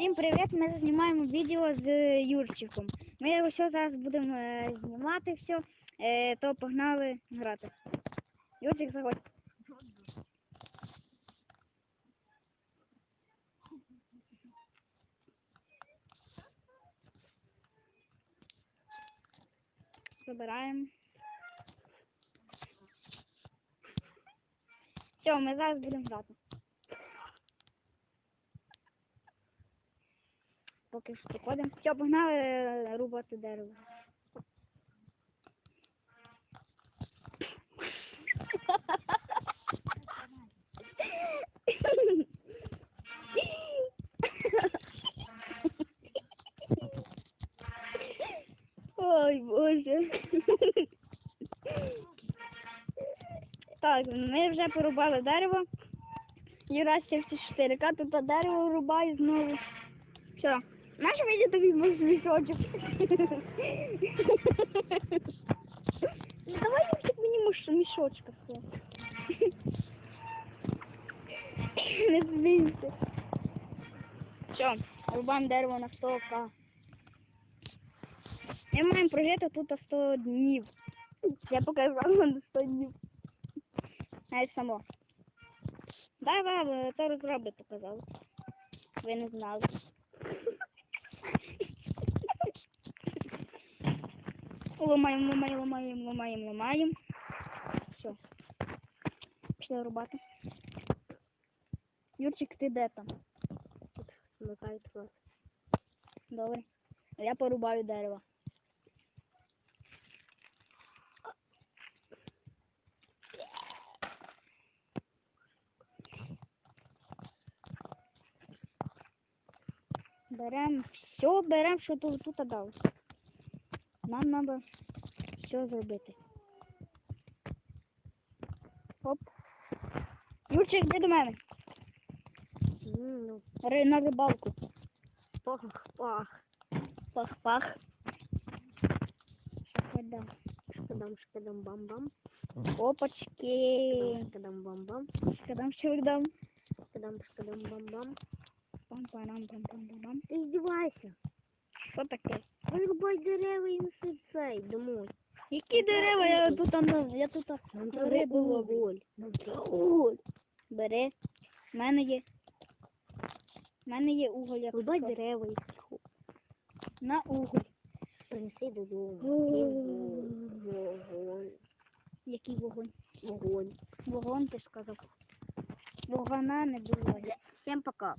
Всім привіт! Ми знімаємо відео з Юрчиком. Ми його все зараз будемо е, знімати все, е, то погнали грати. Юрчик, заходь. Забираємо. Все, ми зараз будемо грати. Поки що приходимо. Все, погнали е, рубати дерево. Ой, боже. Так, ми вже порубали дерево. Юра 74К, тут дерево рубає знову. Все. Знаєш, мені тобі мішочок. Ну, Давай Юрчик мені мішочка все. Не злізьте. Все, рубаємо дерево на 100к. Ми маємо прожити тут 100 днів. Я показала на 100 днів. Навіть само. Дай вам, то розроби показав. Ви не знали. Ломаємо, ломаємо, ломаємо, ломаємо, ломаємо. Все. Пішли рубати. Юрчик, ти де там? Тут вмикають вас. Добре. А я порубаю дерево. Берем все, берем, що тут, тут дали. Нам треба все зробити. Оп. Юрчик, йди до мене. Ну, Ри на рибалку. пах, пах. Пах-пах. Шкода. Шкадам, шкадам, бам-бам. Опачки. Шкадам, бам-бам. Шкодам, що дам. Шкадам, шкадам, бам-бам. пам пам пам пам пам пам Ти здівайся. Що таке? Вирубай дерева і неси цей домой. Які дерева? Я тут, там, я тут Нам рибу треба ловлю. Нам треба уголь. Бери. В мене є. В мене є уголь. як Рубай що. дерева і. На уголь. Принеси додому. Вогонь. Який вогонь? Вогонь. Вогонь ти сказав. Вогона не було. Всем пока.